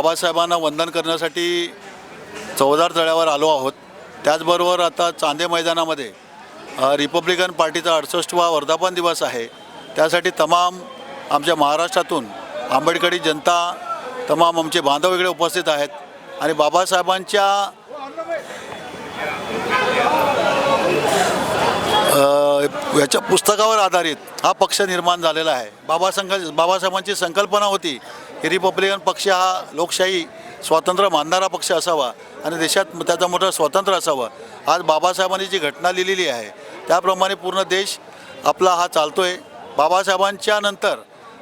बाबासाहेबांना वंदन करण्यासाठी चौदार तळ्यावर आलो आहोत. त्याचबरोबर आता चांदे मैदानामध्ये रिपब्लिकन पार्टीचा अडसष्टवा वर्धापन दिवस आहे. त्यासाठी तमाम आमच्या महाराष्ट्रातून आंबेडकरी जनता तमाम आमचे बांधव इकडे उपस्थित आहेत. आणि बाबासाहेबांच्या याच्या पुस्तकावर आधारित हा पक्ष निर्माण झालेला आहे. बाबा बाबासाहेबांची संकल्पना होती रिपब्लिकन पक्ष हा लोकशाही स्वातंत्र्य मानणारा पक्ष असावा आणि देशात त्याचं मोठं स्वातंत्र्य असावं. आज बाबासाहेबांनी जी घटना लिहिलेली आहे त्याप्रमाणे पूर्ण देश आपला हा चालतो आहे बाबासाहेबांच्या नंतर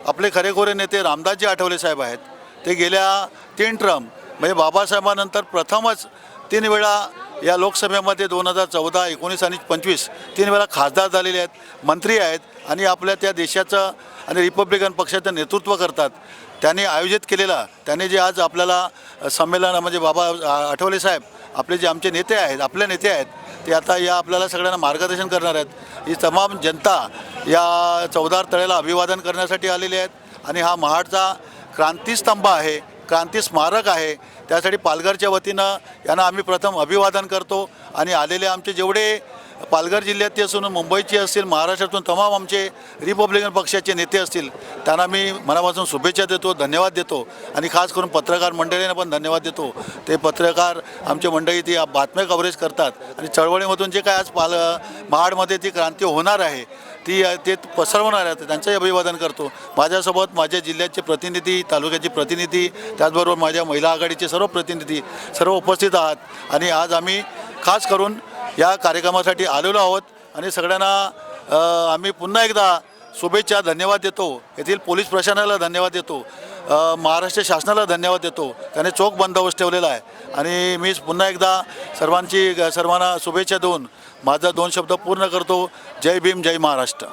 आपले खरेखोरे नेते रामदासजी आठवले साहेब आहेत. ते गेल्या तीन ट्रम म्हणजे बाबासाहेबांनंतर प्रथमच तीन वेळा या लोकसभेमध्ये दोन हजार चौदा एकोणीस आणि पंचवीस तीन वेळा खासदार झालेले आहेत मंत्री आहेत आणि आपल्या त्या देशाचं आणि रिपब्लिकन पक्षाचं नेतृत्व करतात. त्यांनी आयोजित केलेला त्यांनी जे आज आपल्याला संमेलन म्हणजे बाबा आठवले साहेब आपले जे आमचे नेते आहेत आपले नेते आहेत ते आता या आपल्याला सगळ्यांना मार्गदर्शन करणार आहेत. ही तमाम जनता या चौदार तळ्याला अभिवादन करण्यासाठी आलेली आहेत आणि हा महाडचा क्रांतीस्तंभ आहे क्रांती स्मारक आहे. त्यासाठी पालघरच्या वतीनं यांना आम्ही प्रथम अभिवादन करतो आणि आलेले आमचे जेवढे पालघर जिल्ह्यातली असून मुंबईची असतील महाराष्ट्रातून तमाम आमचे रिपब्लिकन पक्षाचे नेते असतील त्यांना मी मनापासून शुभेच्छा देतो धन्यवाद देतो. आणि खास करून पत्रकार मंडळींना पण धन्यवाद देतो. ते पत्रकार आमचे मंडळी ती बातम्या कव्हरेज करतात. आणि चळवळीमधून जे काय आज पाल महाडमध्ये ती क्रांती होणार आहे ती ते पसरवणार आहेत त्यांचंही अभिवादन करतो. माझ्यासोबत माझ्या जिल्ह्याचे प्रतिनिधी तालुक्याचे प्रतिनिधी त्याचबरोबर माझ्या महिला आघाडीचे सर्व प्रतिनिधी सर्व उपस्थित आहात. आणि आज आम्ही खास करून या कार्यक्रमासाठी आलेलो आहोत. आणि सगळ्यांना आम्ही पुन्हा एकदा शुभेच्छा धन्यवाद देतो. येथील पोलीस प्रशासनाला धन्यवाद देतो. महाराष्ट्र शासनाला धन्यवाद देतो. त्याने चोख बंदोबस्त ठेवलेला आहे. आणि मी पुन्हा एकदा सर्वांची सर्वांना शुभेच्छा देऊन माझा दोन शब्द पूर्ण करतो. जय भीम जय महाराष्ट्र.